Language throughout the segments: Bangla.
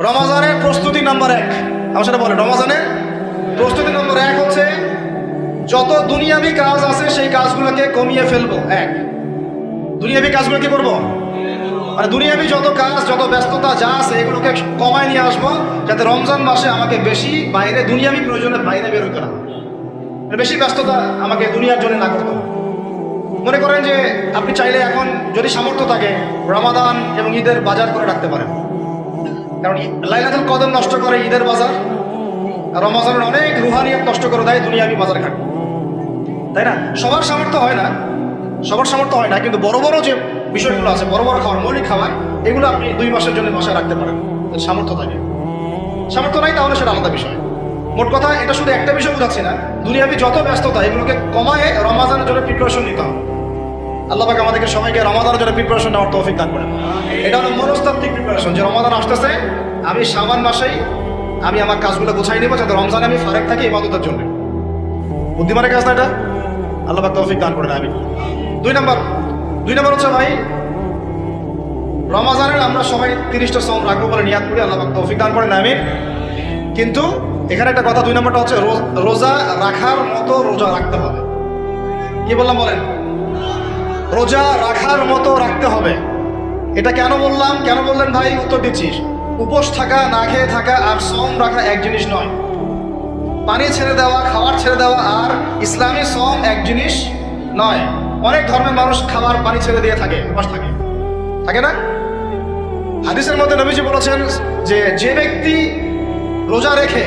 রমাজানের প্রস্তুতি নাম্বার এক। আমার সেটা বলে রমাজানের প্রস্তুতি নম্বর এক হচ্ছে যত দুনিয়াবি কাজ আছে সেই কাজগুলোকে কমিয়ে ফেলব। এক। দুনিয়াবি কাজগুলো কি করব? মানে দুনিয়াবি যত কাজ, যত ব্যস্ততা যা আছে এগুলোকে কমায় নিয়ে আসব যাতে রমজান মাসে আমাকে বেশি বাইরে দুনিয়াবি প্রয়োজনে বাইরে বের হতে না মানে বেশি ব্যস্ততা আমাকে দুনিয়ার জন্য না করতে মনে করেন যে আপনি চাইলে এখন যদি সামর্থ্য থাকে, রমাদান এবং ঈদের বাজার করে রাখতে পারেন। কারণ লাইলাতুল কদর নষ্ট করে ঈদের বাজার, রমজানের অনেক রুহানিয়ত নষ্ট করে দেয় দুনিয়াবি বাজার ঘাট। তাই না? সবার সামর্থ্য হয় না, সবার সামর্থ্য হয় না, কিন্তু বড় বড় যে বিষয়গুলো আছে, বড় বড় খাবার, মৌলিক খাবার, এগুলো আপনি দুই মাসের জন্য বাসায় রাখতে পারেন। সামর্থ্য থাকে। সামর্থ্য নাই তাহলে সেটা আলাদা বিষয়। মোট কথা, এটা শুধু একটা বিষয় বোঝাচ্ছি না, দুনিয়াবি যত ব্যস্ততা, এগুলোকে কমায় রমাজানের জন্য প্রিপারেশন নিতে হবে। আল্লাহ আমাদেরকে সবাইকে রমাদানের জন্য প্রিপারেশন নেওয়ার তৌফিক দান করেন। এটা হলো মনস্তাত্ত্বিক প্রিপারেশন যে রমাদান আসতেছে, আমি সাবান মাসেই আমি আমার কাজগুলো গোছাই নেব যাতে রমজানে আমি ফারেক থাকি ইবাদতের জন্য। বুদ্ধিমানের কাজ না এটা? আল্লাহ তৌফিক দান করেন আমি দুই নম্বর দুই নম্বর হচ্ছে ভাই, রমাজানের আমরা সবাই তিরিশটা সম রাখব বলে নিয়াদ করি, আল্লাহ তৌফিক দান করেন আমি কিন্তু এখানে একটা কথা, দুই নম্বরটা হচ্ছে রোজা রাখার মতো রোজা রাখতে হবে। কি বললাম বলেন? রোজা রাখার মতো রাখতে হবে। এটা কেন বললাম? কেন বললেন ভাই? উত্তর দিচ্ছিস উপোস থাকা, না খেয়ে থাকা আর সম রাখা এক জিনিস নয়। পানি ছেড়ে দেওয়া, খাবার ছেড়ে দেওয়া আর ইসলামী সম এক জিনিস নয়। অনেক ধর্মের মানুষ খাবার, পানি ছেড়ে দিয়ে থাকে, উপাস থাকে। থাকে না? হাদিসের মধ্যে নবীজি বলেছেন যে যে ব্যক্তি রোজা রেখে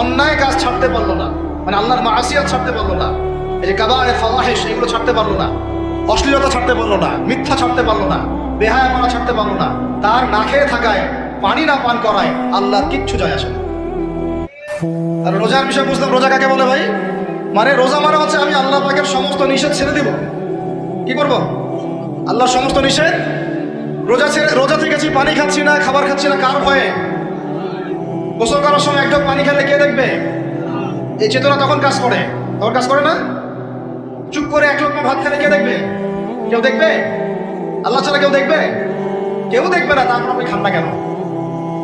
অন্যায় কাজ ছাড়তে পারল না মানে আল্লাহর মাসিয়াত ছাড়তে পারল না, এই যে কাবা ফালাহেশ এগুলো ছাড়তে পারল না অশ্লীলতা ছাড়তে পারল না, মিথ্যা ছাড়তে পারল না বেহায় মারা ছাড়তে পারল না, তার না খেয়ে থাকায় পানি না পান করায় আল্লাহ কিচ্ছু যায় আসে আর রোজার বিষয় বুঝলাম, রোজা কাকে বলে ভাই? মানে রোজা মানে হচ্ছে আমি আল্লাহ পাকের সমস্ত নিষেধ ছেড়ে দিব। কি করব? আল্লাহর সমস্ত নিষেধ? রোজা ছেড়ে, রোজা থেকেছি পানি খাচ্ছি না, খাবার খাচ্ছি না, কার ভয়ে? গোসল করার সময় একটু পানি খেলে কে দেখবে? এই চেতনা তখন কাজ করে। তখন কাজ করে না? চুপ করে এক লোক ভাত খেলে কে দেখবে? কেউ দেখবে? আল্লাহ ছাড়া কেউ দেখবে? কেউ দেখবে না, তারপর আপনি খান না কেন?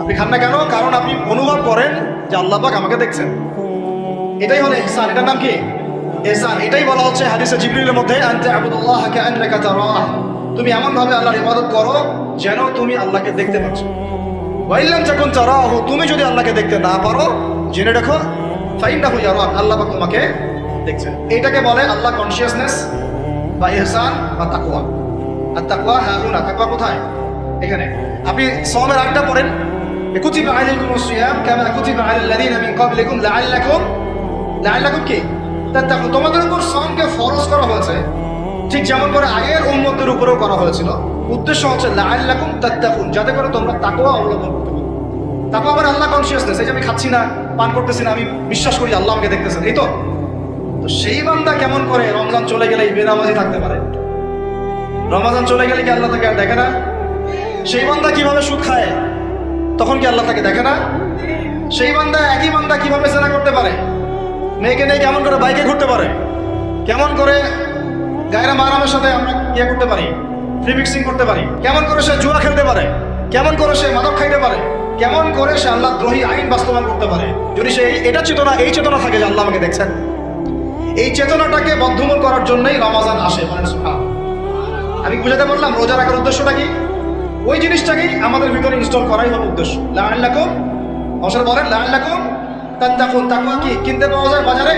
আপনি খান না কেন? কারণ আপনি অনুভব করেন যে আল্লাহ পাক আমাকে দেখছেন। এটাই হলো ইহসান এটার নাম কি? ইহসান এটাই বলা হচ্ছে হাদিসে জিবরিলের মধ্যে, আনতে আবুদুল্লাহ কাআন্নাকা তারাহ। তুমি এমন ভাবে আল্লাহর ইবাদত করো যেন তুমি আল্লাহকে দেখতে পাচ্ছ। ওয়াইল্লাম যখন তারাহ, তুমি যদি আল্লাহকে দেখতে না পারো, জেনে রাখো, ফাইন্নাহু ইয়ারাক, আল্লাহ পাক তোমাকে দেখছেন। এটাকে বলে আল্লাহ কনসিয়াসনেস বা ইহসান বা তাকওয়া। আর তাকওয়া হাহুনা তাকওয়া কোথায়? এখানে। আপনি সওমের আগটা পড়েন। কি? তোমাদের উপর সওমকে ফরজ করা হয়েছে। ঠিক যেমন করে আগের উম্মতের উপরেও করা হয়েছিল। উদ্দেশ্য হচ্ছে লাআল্লাকুম তাত্তাকুন, যাতে করে তোমরা তাকওয়া অবলম্বন করতে পারো। তাকওয়া মানে আল্লাহ কনসিয়াসনেস এই যে আমি খাচ্ছি না, পান করতেছি না, আমি বিশ্বাস করি আল্লাহ আমাকে দেখতেছেন। এই তো? তো সেই বান্দা কেমন করে রমজান চলে গেলে বেনামাজি থাকতে পারে? রমজান চলে গেলে কি আল্লাহ তাকে আর দেখে না? সেই বান্দা কীভাবে সুদ খায়, তখন কি আল্লাহ তাকে দেখে না? সেই বান্দা একই বান্দা কীভাবে সেনা করতে পারে? মেয়েকে নিয়ে কেমন করে বাইকে ঘুরতে পারে? কেমন করে গায়রা মারামের সাথে আমরা ইয়ে করতে পারি ফ্রি মিক্সিং করতে পারি? কেমন করে সে জুয়া খেলতে পারে? কেমন করে সে মাদক খাইতে পারে? কেমন করে সে আল্লাহ দ্রোহী আইন বাস্তবায়ন করতে পারে? যদি সে এটা চেতনা, এই চেতনা থাকে যে আল্লাহ আমাকে দেখছেন। এই চেতনাটাকে বদ্ধমূল করার জন্যই রমাজান আসে আমি বুঝাতে পারলাম রোজা রাখার উদ্দেশ্যটা কি? ওই জিনিসটাকেই আমাদের ভিতরে ইনস্টল করাই হবে উদ্দেশ্য। লাআল্লাকুম অবসর বলেন, লাআল্লাকুম তাত্তাকুন তাকওয়া কি? কিনতে পাওয়া যায় বাজারে?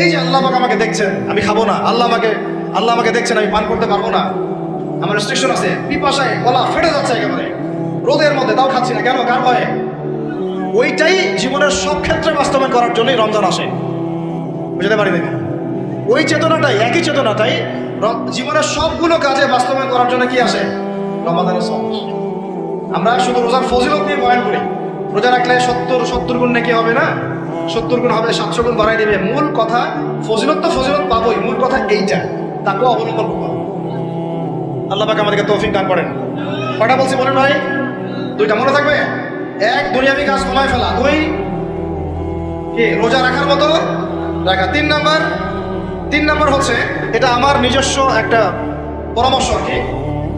এই যে আল্লাহ আমাকে দেখছেন, আমি খাব না। আল্লাহ আমাকে আল্লাহ আমাকে দেখছেন, আমি পান করতে পারব না। আমার রেস্ট্রিকশন আছে, পিপাসায় গলা ফেটে যাচ্ছে একেবারে। রোদের মধ্যে, তাও খাচ্ছি না। কেন? কার ভয়ে? ওইটাই জীবনের সব ক্ষেত্রে বাস্তবায়ন করার জন্যই রমজান আসে। বুঝতে পারি দেখুন ওই চেতনাটাই, একই চেতনাটাই জীবনের সবগুলো কাজে বাস্তবায়ন করার জন্য কি আসে? রমাদানের সব আমরা শুধু রোজার ফজিলত নিয়ে বয়ান করি। রোজা রাখলে সত্তর সত্তর গুণ নাকি হবে না? সত্তর গুণ হবে, সাতশো গুণ বাড়াই দেবে। মূল কথা, ফজিলত তো ফজিলত পাবোই। মূল কথা এইটা। তাকেও অবলম্বন করব আল্লাহ পাক আমাদেরকে তৌফিক দান করেন। কটা বলছি মনে নয় দুইটা মনে থাকবে? এক, দুনিয়াবি কাজ কমায় ফেলা। দুই, কি, রোজা রাখার মতো রাখা তিন নাম্বার তিন নাম্বার হচ্ছে এটা আমার নিজস্ব একটা পরামর্শ আর কি।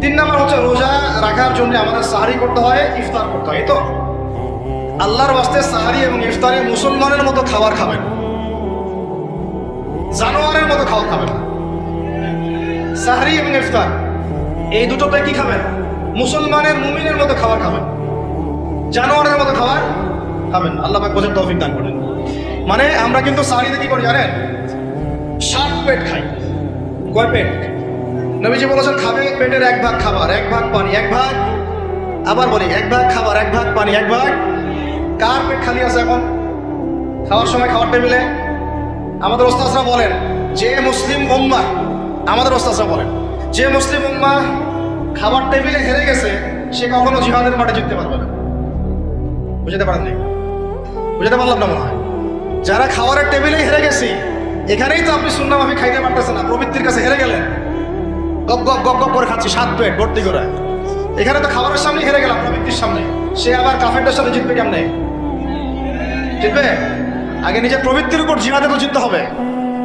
তিন নাম্বার হচ্ছে রোজা রাখার জন্য আমাদের সাহারি করতে হয়, ইফতার করতে হয় তো? আল্লাহর বাস্তে সাহারি এবং ইফতারে মুসলমানের মতো খাবার খাবেন। জানোয়ারের মতো খাবার খাবেন সাহারি এবং ইফতার, এই দুটোতে কি খাবেন? মুসলমানের, মুমিনের মতো খাবার খাবেন। জানোয়ারের মতো খাবার খাবেন আল্লাহ পাক বোঝার তৌফিক দান করেন। মানে আমরা কিন্তু সাহারিতে কি করি জানেন? ষাট পেট খাই। কয় পেট? নবীজি বলেছেন, খাবে পেটের এক ভাগ খাবার, এক ভাগ পানি, এক ভাগ আবার বলি, এক ভাগ খাবার, এক ভাগ পানি, এক ভাগ কার পেট খালি আছে এখন? খাওয়ার সময় খাওয়ার টেবিলে? আমাদের ওস্তাজরা বলেন, যে মুসলিম উম্মা আমাদের ওস্তাজরা বলেন, যে মুসলিম উম্মা খাবার টেবিলে হেরে গেছে, সে কখনো জিহাদের মাঠে জিততে পারবে না। বুঝতে পারেন বুঝতে পারলাম না মনে হয়। যারা খাবারের টেবিলেই হেরে গেছি, এখানেই তো আপনি শুনলাম আমি খাইতে পারতেছেন না, প্রবৃত্তির কাছে হেরে গেলেন। গপ গপ গপ গপ করে খাচ্ছি, সাত পেট ভর্তি করে। এখানে তো খাবারের সামনে হেরে গেলাম, প্রবৃত্তির সামনে। সে আবার কাফেরটার সাথে জিতবে কেমনে? জিতবে? আগে নিজের প্রবৃত্তির উপর জিহাদে তো জিততে হবে।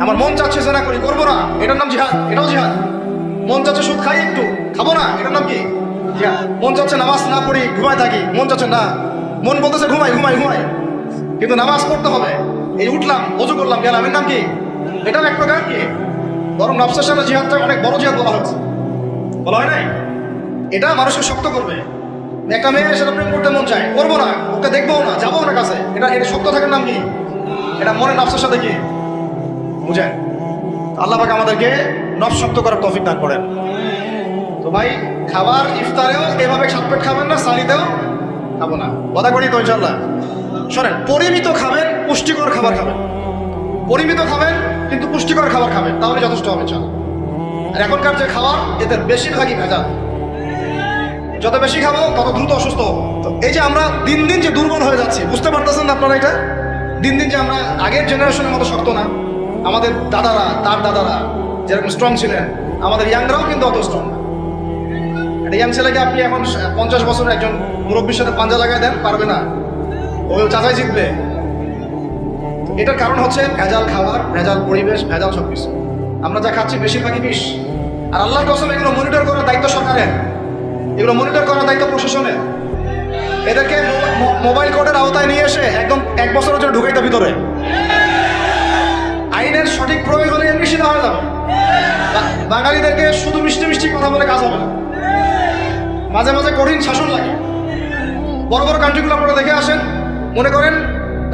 আমার মন চাচ্ছে যে না করি, করব না। এটার নাম জিহাদ, এটাও জিহাদ। মন চাচ্ছে সুদ খাই একটু, খাব না, এটার নাম কি? মন চাচ্ছে নামাজ না পড়ি, ঘুমায় থাকি, মন চাচ্ছে না। মন বলতেছে ঘুমাই ঘুমাই ঘুমাই। কিন্তু নামাজ পড়তে হবে। এই উঠলাম, অজু করলাম, গেলাম। এর নাম কি? এটাও এক প্রকার কি? বরং নফসের সাথে জিহাদটা অনেক বড় জিহাদ বলা হচ্ছে। বলা হয় নাই? এটা মানুষকে শক্ত করবে। একটা মেয়ে এসে প্রেম করতে মন চায়, করব না, ওকে দেখব না যাব না কাছে, এটা এটা শক্ত থাকার নাম কি? এটা মনে নফসের সাথে কি? বুঝেন। আল্লাহ পাক আমাদেরকে নফ শক্ত করার তফিক দান করেন। তো ভাই, খাবার ইফতারেও এভাবে সাতপেট খাবেন না সালিতেও খাব না। কথা করি তো ইনশাল্লাহ শোনেন, পরিমিত খাবেন পুষ্টিকর খাবার খাবেন। পরিমিত খাবেন, কিন্তু পুষ্টিকর খাবার খাবেন, তাহলে যথেষ্ট হবে চল আর এখনকার যে খাবার এতে বেশিরভাগই ভেজাল। যত বেশি খাব, তত দ্রুত অসুস্থ তো এই যে আমরা দিন দিন যে দুর্বল হয়ে যাচ্ছি, বুঝতে পারতেছেন না আপনারা এটা? দিন দিন যে আমরা আগের জেনারেশনের মতো শক্ত না, আমাদের দাদারা, তার দাদারা যেরকম স্ট্রং ছিলেন, আমাদের ইয়াংরাও কিন্তু অত স্ট্রং না। একটা ইয়াং ছেলেকে আপনি এখন পঞ্চাশ বছরের একজন মুরব্বীর সাথে পাঞ্জা লাগাই দেন, পারবে না। ও চাচাই জিতবে। এটার কারণ হচ্ছে ভেজাল খাবার, ভেজাল পরিবেশ, ভেজাল সব কিছু আমরা যা খাচ্ছি বেশিরভাগই বিষ। আর আল্লাহর কসম, এগুলো মনিটর করার দায়িত্ব সরকারের। এগুলো মনিটর করার দায়িত্ব প্রশাসনের। এদেরকে মোবাইল কোর্টের আওতায় নিয়ে এসে একদম এক বছরের জন্য ঢুকাইতে ভিতরে। আইনের সঠিক প্রয়োগ হলে এমনি সিধা হয়ে যাবে। বাঙালিদেরকে শুধু মিষ্টি মিষ্টি কথা বলে কাজ হবে না। মাঝে মাঝে কঠিন শাসন লাগে। বড় বড় কান্ট্রিগুলো আপনারা দেখে আসেন। মনে করেন,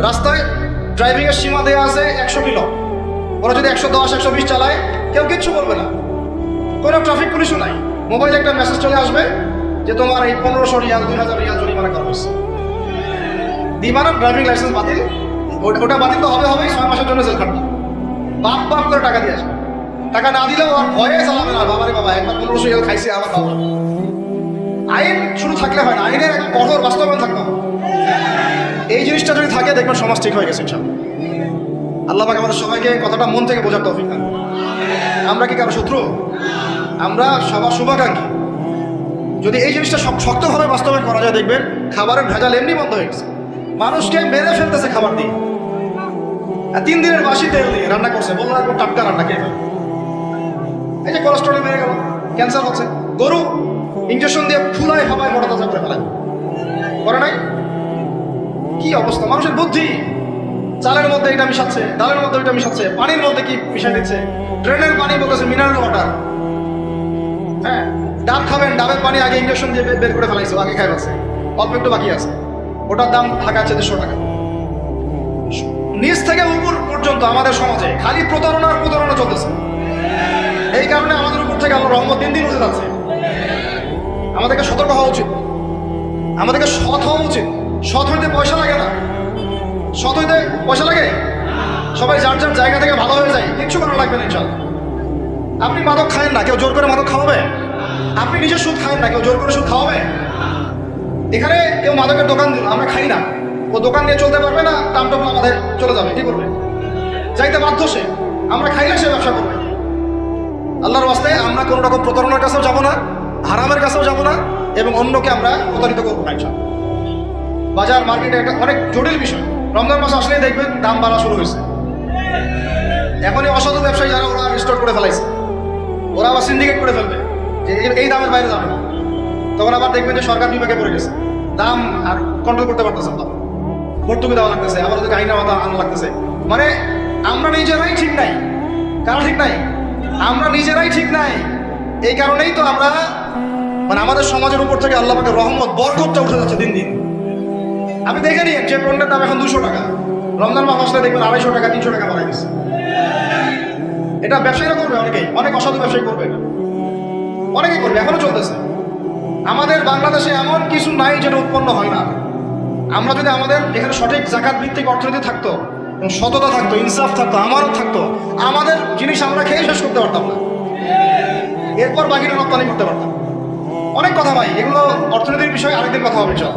রাস্তায় ড্রাইভিং এর সীমা দেওয়া আছে একশো কিলো ওরা যদি একশো দশ, একশো বিশ চালায়, কেউ কিচ্ছু বলবে না। কোনো ট্রাফিক পুলিশও নাই। মোবাইলে একটা মেসেজ চলে আসবে যে তোমার এই পনেরোশো রিয়াল, দুই হাজার রিয়াল জরিমানা করা হয়েছে। দিবানা ড্রাইভিং লাইসেন্স বাতিল। ওটা বাতিল তো হবে হবেই ছয় মাসের জন্য জেল খাটবে। বাপ বাপ করে টাকা দিয়ে আসবে। টাকা না দিলেও আর ভয়ে চালাবে না। বাবারে বাবা, একবার পনেরোশো রিয়াল খাইছে, আবার না। আইন শুরু থাকলে হয় না, আইনের কঠোর বাস্তবায়ন থাকতে হবে। এই জিনিসটা যদি থাকে, দেখবেন সমাজ ঠিক হয়ে গেছে আল্লাহ পাক আমাদের সবাইকে কথাটা মন থেকে বোঝার তৌফিক করুন। আমরা কি কারও শত্রু? আমরা সবার শুভাকাঙ্ক্ষী। যদি এই জিনিসটা শক- শক্তভাবে বাস্তবায়ন করা যায়, দেখবেন খাবারের ভেজাল এমনি বন্ধ হয়ে গেছে। মানুষকে মেরে ফেলতেছে খাবার দিয়ে। তিন দিনের বাসি তেল দিয়ে রান্না করছে। বলল একদম টাটকা রান্না খেয়ে। এই যে কোলেস্ট্রল মেরে গেল ক্যান্সার হচ্ছে। গরু ইঞ্জেকশন দিয়ে ফুলায় হাবায় মোটা তাজা করে ফেলায়। করে নাই? অবস্থা মানুষের বুদ্ধি। চালের মধ্যে এটা মিশাচ্ছে, ডালের মধ্যে ওইটা মিশাচ্ছে, পানির মধ্যে কি মিশাই দিচ্ছে? ড্রেনের পানি বলতেছে মিনারেল ওয়াটার হ্যাঁ ডাব খাবেন, ডাবের পানি আগে ইঞ্জেকশন দিয়ে বের- করে ফেলাইছে, আগে খাই ফেলছে। অল্প একটু বাকি আছে। ওটার দাম ঢাকা আছে দেড়শো টাকা। নিচ থেকে উপর পর্যন্ত আমাদের সমাজে খালি প্রতারণা আর প্রতারণা চলতেছে। এই কারণে আমাদের উপর থেকে আল্লাহ রহমত দিন দিন উঠে যাচ্ছে। আমাদেরকে সতর্ক হওয়া উচিত। আমাদেরকে সৎ হওয়া উচিত। সৎ হইতে পয়সা লাগে না। সৎ হইতে পয়সা লাগে? সবাই যার যার জায়গা থেকে ভালো হয়ে যায়, কিচ্ছু করা লাগবে না ইনশাল্লাহ। আপনি মাদক খায়েন না, কেউ জোর করে মাদক খাওয়াবে? আপনি নিজে সুদ খায়েন না, কেউ জোর করে সুদ খাওয়াবে? এখানে কেউ মাদকের দোকান আমরা খাই না। ও দোকান নিয়ে চলতে পারবে না, দাম টাম আমাদের চলে যাবে, কি করবে? যাইতে বাধ্য সে। আমরা খাইলে সে ব্যবসা করবে। আল্লাহর বাস্তে আমরা কোনো রকম প্রতারণার কাছেও যাব না, হারামের কাছেও যাব না, এবং অন্যকে আমরা প্রতারিত করব না। বাজার মার্কেটে একটা অনেক জটিল বিষয়। রমজান মাস আসলেই দেখবেন দাম বাড়া শুরু হয়েছে। এখনই অসাধু ব্যবসায়ী যারা, ওরা স্টোর করে ফেলাইছে। ওরা আবার সিন্ডিকেট করে ফেলবে যে এই- দামের বাইরে যাবে না। তখন আবার দেখবেন যে সরকার বিভাগে পড়ে গেছে। দাম আর কন্ট্রোল করতে পারতেছে না। ভর্তুকি দেওয়া লাগতেছে, আবার ওদেরকে আইনা মাথা আনা লাগতেছে। মানে আমরা নিজেরাই ঠিক নাই। কারণ ঠিক নাই? আমরা নিজেরাই ঠিক নাই। এই কারণেই তো আমরা মানে আমাদের সমাজের উপর থেকে আল্লাহ পাকের রহমত, বরকতটা উঠে যাচ্ছে দিন দিন। আপনি দেখে নিন যে পণ্যের দাম এখন দুশো টাকা। রমজান মাস আসলে দেখবেন আড়াইশো টাকা, তিনশো টাকা বাড়াই দিচ্ছে এটা ব্যবসায়ীরা করবে অনেকেই। অনেক অসাধু ব্যবসায়ী করবে অনেকেই করবে, এখনও চলতেছে। আমাদের বাংলাদেশে এমন কিছু নাই যেটা উৎপন্ন হয় না। আমরা যদি আমাদের এখানে সঠিক জাকাত ভিত্তিক অর্থনীতি থাকতো সততা থাকতো, ইনসাফ থাকতো আমারও থাকতো, আমাদের জিনিস আমরা খেয়ে শেষ করতে পারতাম না। এরপর বাকিটা রপ্তানি করতে পারতাম অনেক কথা ভাই, এগুলো অর্থনীতির বিষয়ে আরেকদিন কথা হবে চল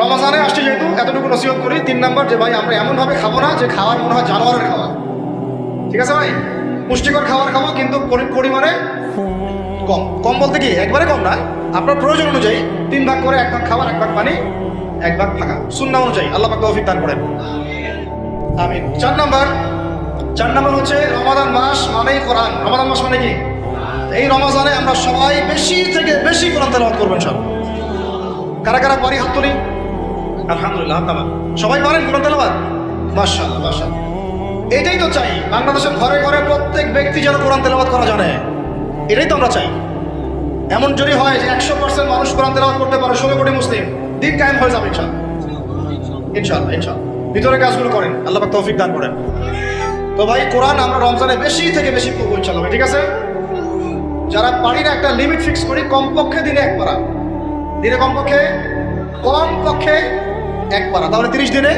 রমাজানে আসছে যেহেতু, এতটুকু নসিহত করি। তিন নাম্বার যে, ভাই, আমরা এমনভাবে খাব না যে, খাওয়ার মনে হয় জানোয়ারের খাওয়া ঠিক আছে, ভাই? পুষ্টিকর খাবার খাব, কিন্তু পরিমাণে কম। কম বলতে কি, একবারে কম না। আপনার প্রয়োজন অনুযায়ী তিন ভাগ করে এক ভাগ খাবার, এক ভাগ পানি, এক ভাগ ফাঁকা শূন্য অনুযায়ী। আল্লাহ পাক তৌফিক দান করেন। আমিন। চার নাম্বার। চার নাম্বার হচ্ছে রমাদান মাস মানেই কোরআন। রমাদান মাস মানে কি? এই রমাজানে আমরা সবাই বেশি থেকে বেশি কোরআন তেলাওয়াত করবেন সব কারা কারা পারি হাত তুলি? আলহামদুলিল্লাহ, হাত সবাই পারেন কোরআন তেলাওয়াত? মাশাআল্লাহ মাশাআল্লাহ। এটাই তো চাই, বাংলাদেশের ঘরে ঘরে প্রত্যেক ব্যক্তি যেন কোরআন তেলাওয়াত করা জানে। এটাই তো আমরা চাই। এমন যদি হয় যে একশো পার্সেন্ট মানুষ কোরআন তেলাওয়াত করতে পারে, ষোলো কোটি মুসলিম, দিন কায়েম হয়ে যাবে ইনশাল্লাহ ইনশাল্লাহ ইনশাল্লাহ ভিতরে কাজগুলো করেন, আল্লাহ তৌফিক দান করেন। তো ভাই, কোরআন আমরা রমজানে বেশি থেকে বেশি পড়ব ইনশাল্লাহ ঠিক আছে? যারা পারি না একটা লিমিট ফিক্স করি, কমপক্ষে দিনে এক পারা দিনে কমপক্ষে কমপক্ষে এক পারা তাহলে তিরিশ দিনে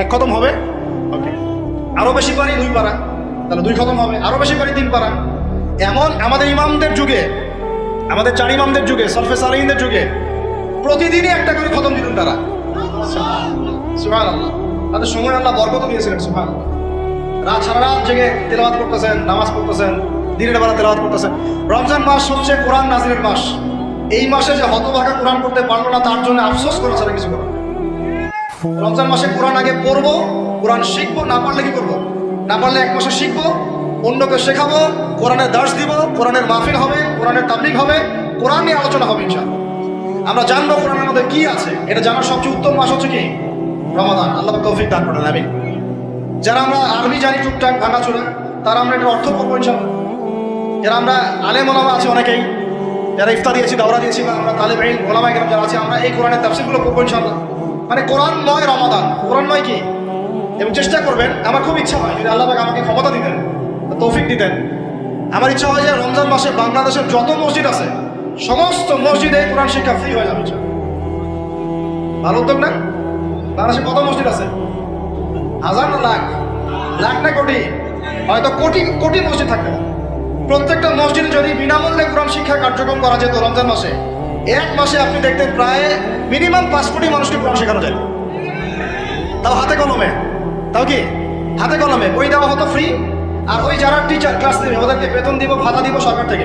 এক খতম হবে? ওকে। আরও বেশি পারি দুই পারা তাহলে দুই খতম হবে। আরও বেশি পারি তিন পারা এমন আমাদের ইমামদের যুগে, আমাদের চার ইমামদের যুগে, সলফে সালিনদের যুগে, প্রতিদিনই একটা করে খতম দিতেন তারা। সুহান আল্লাহ তাদের সময় আল্লাহ বরকত দিয়েছিলেন সুহান রাত সারা রাত জেগে তেলাওয়াত করতেছেন, নামাজ পড়তেছেন, দিনের বেলা তেলাওয়াত করতেছেন। রমজান মাস হচ্ছে কোরআন নাজিরের মাস। এই মাসে যে হতভাগা কোরআন করতে পারল না, তার জন্য আফসোস করে ছাড়া কিছু করার। রমজান মাসে কোরআন আগে পড়ব, কোরআন শিখব, না পারলে কি করব? না পারলে এক মাসে শিখব, অন্যকে শেখাবো, কোরআনের দাস দিব, কোরআনের মাহফিল হবে, কোরআনের তাবলিগ হবে, কোরআন নিয়ে আলোচনা হবে ইনশাআল্লাহ। আমরা জানব কোরআনের মধ্যে কি আছে, এটা জানার সবচেয়ে উত্তম মাস হচ্ছে কি? রমাদান। আল্লাহ তৌফিক দান করেন, আমিন। যারা আমরা আরবি জানি, টুকটাক ভাঙাচোরা তারা আমরা এটার অর্থ পড়ব ইনশাআল্লাহ। যারা আমরা আলেম ওলামা আছে অনেকেই, যারা ইফতার দিয়েছি, দাওরা দিয়েছি, বা আমরা তালেব আইন ওলামা যারা আছে, আমরা এই কোরআনের তাফসিরগুলো পড়ব ইনশাআল্লাহ। মানে কোরআনময় রমাদান। কোরআনময় কি? এবং চেষ্টা করবেন, আমার খুব ইচ্ছা হয়, যদি আল্লাহ আমাকে ক্ষমতা দিতেন তৌফিক দিতেন। আমার ইচ্ছা হয় যে রমজান মাসে বাংলাদেশের যত মসজিদ আছে, সমস্ত মসজিদে কোরআন শিক্ষা ফ্রি হয়ে যাবে ভালো উদ্যোগ না? বাংলাদেশে কত মসজিদ আছে? হাজার না লাখ? লাখ না কোটি? হয়তো কোটি কোটি মসজিদ থাকবে প্রত্যেকটা মসজিদে যদি বিনামূল্যে কোরআন শিক্ষা কার্যক্রম করা যেত রমজান মাসে এক মাসে আপনি দেখতেন প্রায় মিনিমাম পাঁচ কোটি মানুষকে কোরআন শেখানো যায়। তাও হাতে কলমে। তাও কি? হাতে কলমে। বই দেওয়া হতো ফ্রি আর ওই যারা টিচার ক্লাস নেবে, ওদেরকে বেতন দিব, ভাতা দিব সরকার থেকে।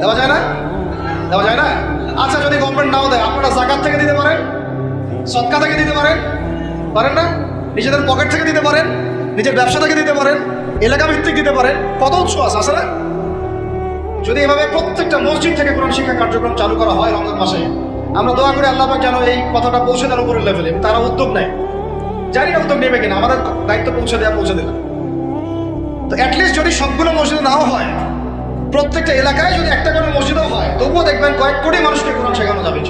দেওয়া যায় না? দেওয়া যায় না? আচ্ছা যদি গভর্নমেন্ট নাও দেয়, আপনারা জাকাত থেকে দিতে পারেন? সৎকা থেকে দিতে পারেন? পারেন না? নিজেদের পকেট থেকে দিতে পারেন? নিজের ব্যবসা থেকে দিতে পারেন? এলাকা ভিত্তিক দিতে পারেন? কত উৎস আছে না? যদি এভাবে প্রত্যেকটা মসজিদ থেকে কোরআন শিক্ষা কার্যক্রম চালু করা হয় রমজান মাসে, আমরা দোয়া করি আল্লাহ যেন এই কথাটা পৌঁছে দেওয়ার উপরের লেভেলে তারা উদ্যোগ নেয়। জানি না উদ্যোগ নেবে কিনা, আমাদের দায়িত্ব পৌঁছে দেওয়া পৌঁছে দিলাম। তো অ্যাটলিস্ট যদি সবগুলো মসজিদে নাও হয়, প্রত্যেকটা এলাকায় যদি একটা করে মসজিদও হয়, তবুও দেখবেন কয়েক কোটি মানুষকে কোরআন শেখানো যাবে।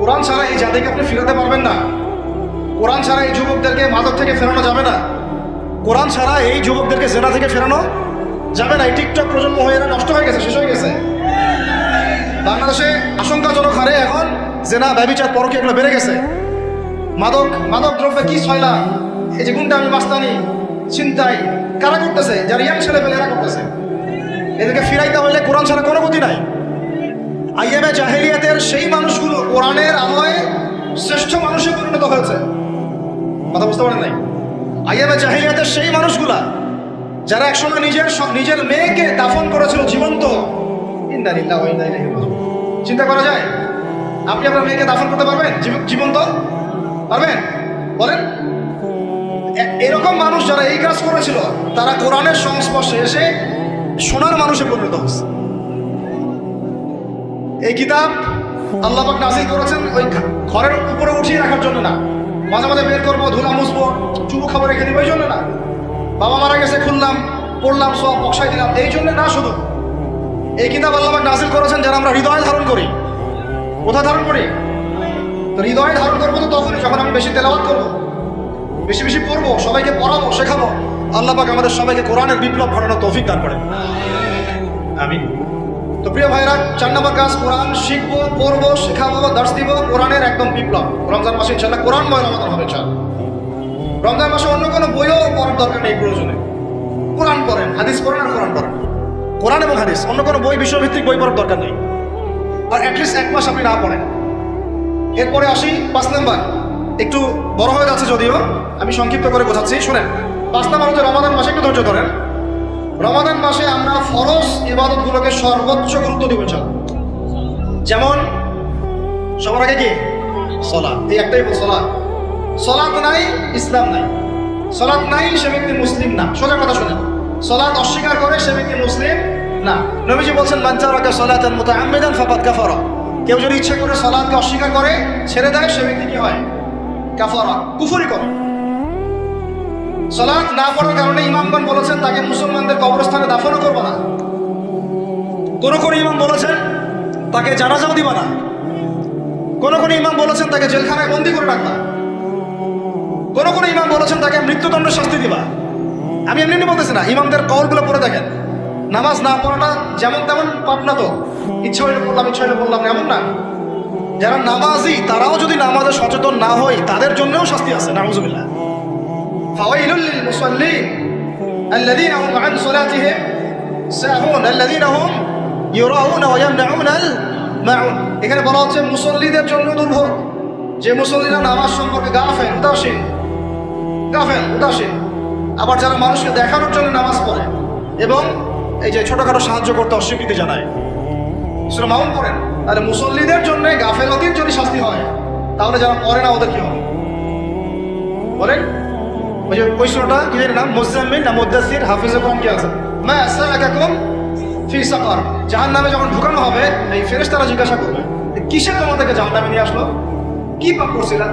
কোরআন ছাড়া এই জাতিকে আপনি ফিরাতে পারবেন না। কোরআন ছাড়া এই যুবকদেরকে মাদক থেকে ফেরানো যাবে না। কোরআন ছাড়া এই যুবকদেরকে জেনা থেকে ফেরানো যাবে না এই টিকটক প্রজন্ম হয়ে এরা নষ্ট হয়ে গেছে, শেষ হয়ে গেছে। বাংলাদেশে আশঙ্কাজনক হারে এখন জেনা, ব্যবিচার পরকে এগুলো বেড়ে গেছে। মাদক মাদক দ্রব্যে কি ছয়লা? এই যে গুন্ডা আমি মাস্তানি চিন্তাই কারা করতেছে? যারা ইয়াং ছেলে পেলে এরা করতেছে। এদেরকে ফিরাইতে হলে কোরআন ছাড়া কোনো গতি নাই। আইএমএ জাহেলিয়াতের সেই মানুষগুলো কোরআনের আলোয় শ্রেষ্ঠ মানুষে পরিণত হয়েছে। কথা বুঝতে পারেন নাই? আইএমএ জাহেলিয়াতের সেই মানুষগুলা যারা একসময় নিজের নিজের মেয়েকে দাফন করেছিল জীবন্ত চিন্তা করা যায়? আপনি আপনার মেয়েকে দাফন করতে পারবেন? জীবন্ত? পারবেন? বলেন। এরকম মানুষ যারা এই কাজ করেছিল, তারা কোরআনের সংস্পর্শে এসে সোনার মানুষে পরিণত হচ্ছে এই কিতাব আল্লাহ পাক নাজিল করেছেন ওই ঘরের উপরে উঠিয়ে রাখার জন্য না। মাঝে মাঝে বের করব, ধুলা মুছবো চুবু খাবার রেখে দিব জন্য না। পড়লাম, সব বক্সাই দিলাম। এই জন্য না শুধু। এই কিতাব আল্লাহ নাজিল করেছেন যারা আমরা হৃদয়ে ধারণ করি। কোথায় ধারণ করি? তো হৃদয়ে ধারণ করব তো তখনই, যখন আমি বেশি তেলাওয়াত করব, বেশি বেশি পড়ব, সবাইকে পড়াবো, শেখাবো, আল্লাহ পাক আমাদের সবাইকে কোরআনের বিপ্লব ঘটানোর তৌফিক দান করেন। আমি তো প্রিয় ভাইরা, চার নম্বর কাজ, কোরআন শিখব, পড়ব, শেখাবো দার্স দিব, কোরআনের একদম বিপ্লব। রমজান মাসে ইনশাল্লাহ কোরআনময় রমজান হবে চাল রমজান মাসে অন্য কোনো বইও পড়ার দরকার নেই, প্রয়োজনে। কোরআন পড়েন, হাদিস পড়েন আর কোরআন পড়েন। কোরআন এবং হাদিস, অন্য কোনো বই, বিষয়ভিত্তিক বই পড়ার দরকার নেই। আর অ্যাটলিস্ট এক মাস আপনি না পড়েন। এরপরে আসি পাঁচ নাম্বার। একটু বড় হয়ে যাচ্ছে যদিও, আমি সংক্ষিপ্ত করে বোঝাচ্ছি। শুনেন, পাঁচ নাম্বার হচ্ছে রমাদান মাসে একটু ধৈর্য ধরেন। রমাদান মাসে আমরা ফরজ ইবাদতগুলোকে সর্বোচ্চ গুরুত্ব দিব চাল যেমন, সবার আগে কি? সলা এই একটাই সলা সলাৎ নাই, ইসলাম নাই। সলাৎ নাই, সে ব্যক্তি মুসলিম না। সোজা কথা শুনেন সলাৎ অস্বীকার করে সে ব্যক্তি মুসলিম না। নবীজি বলছেন বাঞ্চারাকা সলাতান মতো আমেদান ফাপাত কাফারা। কেউ যদি ইচ্ছা করে সলাৎকে অস্বীকার করে, ছেড়ে দেয়, সে ব্যক্তি কি হয়? কাফারা। কুফুরি করে। সলাৎ না পড়ার কারণে ইমামগণ বলেছেন, তাকে মুসলমানদের কবরস্থানে দাফনও করব না। কোন কোন ইমাম বলেছেন, তাকে জানাজাও দিবা না। কোন কোন ইমাম বলেছেন, তাকে জেলখানায় বন্দি করে রাখবা কোন কোন ইমাম বলেছেন তাকে মৃত্যুদণ্ডের শাস্তি দিবা আমি এমনি এমনি বলতেছি না ইমামদের কলগুলো পড়ে দেখেন নামাজ না পড়াটা যেমন তেমন পাপ না তো ইচ্ছা হইলে বললাম ইচ্ছা হইলে বললাম না, এমন না যারা নামাজি তারাও যদি নামাজে সচেতন না হয় তাদের জন্যও শাস্তি আছে নাউজুবিল্লাহ فويل للمصلين الذين هم عن صلاتهم ساهون الذين هم يراؤون ويمنعون الماعون এখানে বলা হচ্ছে মুসল্লিদের জন্য দুর্ভোগ যে মুসল্লিরা নামাজ সম্পর্কে গাফেল উদাসীন গাফেল, উদাসীন। আবার যারা মানুষকে দেখানোর জন্য নামাজ পড়ে এবং এই যে ছোটখাটো সাহায্য করতে অস্বীকৃতি জানায়। সুরা মাউন করেন তাহলে মুসল্লিদের জন্য গাফেলতির যদি শাস্তি হয়, তাহলে যারা পড়ে না ওদের কি হবে? বলেন, ওই যে ওই সুরাটা কি নাম? মুজাম্মিল না মুদাসির হাফিজে কোরআন কি আছে? মা সালাকাকুম ফি সাকার। জাহান্নামে যখন ঢুকানো হবে, এই ফেরেশতারা জিজ্ঞাসা করবে কিসের তোমাদেরকে জাহান্নামে নিয়ে আসলো? কি পাপ করছিলা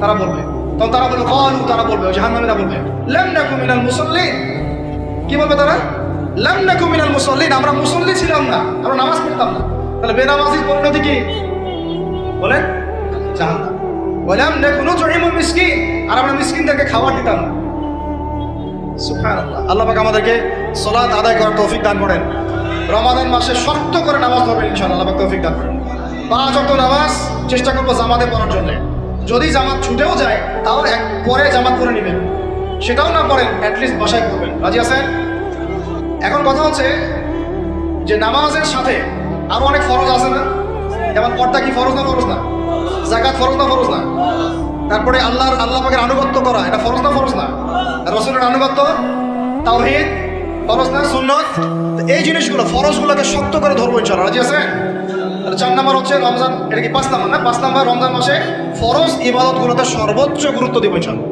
তারা বলবে তখন তারা বলবে কলু তারা বলবে জাহান্নামীরা বলবে, লাম নাকু মিনাল মুসাল্লিন কি বলবে তারা? লাম নাকু মিনাল মুসাল্লিন আমরা মুসল্লি ছিলাম না, আমরা নামাজ পড়তাম না। তাহলে বেনামাজির পরিণতি কি? বলেন জাহান্নাম। বললাম দেখুন জহিমুল মিসকিন আর আমরা মিসকিনদেরকে খাবার দিতাম না। আল্লাহ পাক আমাদেরকে সলাত আদায় করার তৌফিক দান করেন। রমাদান মাসে শক্ত করে নামাজ পড়বেন ইনশাআল্লাহ, আল্লাহ পাক তৌফিক দান করেন। পাঁচ অক্ট নামাজ চেষ্টা করব জামাতে পড়ার জন্য। যদি জামাত ছুটেও যায় তাও এক পরে জামাত করে নেবেন। সেটাও না পড়েন অ্যাটলিস্ট বাসায় করবেন। রাজি আছেন? এখন কথা হচ্ছে যে নামাজের সাথে আরও অনেক ফরজ আছে না? যেমন পর্দা কি ফরজ না ফরজ না? জাকাত ফরজ না ফরজ না? তারপরে আল্লাহর, আল্লাহ পাকের আনুগত্য করা, এটা ফরজ না ফরজ না? রসুলের আনুগত্য? তাওহীদ? ফরজ না সুন্নত? এই জিনিসগুলো, ফরজগুলোকে শক্ত করে ধরবো ইনশাআল্লাহ। রাজি আছে চার নাম্বার হচ্ছে রমজান, এটা কি পাঁচ নাম্বার না? পাঁচ নাম্বার রমজান মাসে ফরজ ইবাদতগুলোতে সর্বোচ্চ গুরুত্ব দিব ইনশাআল্লাহ।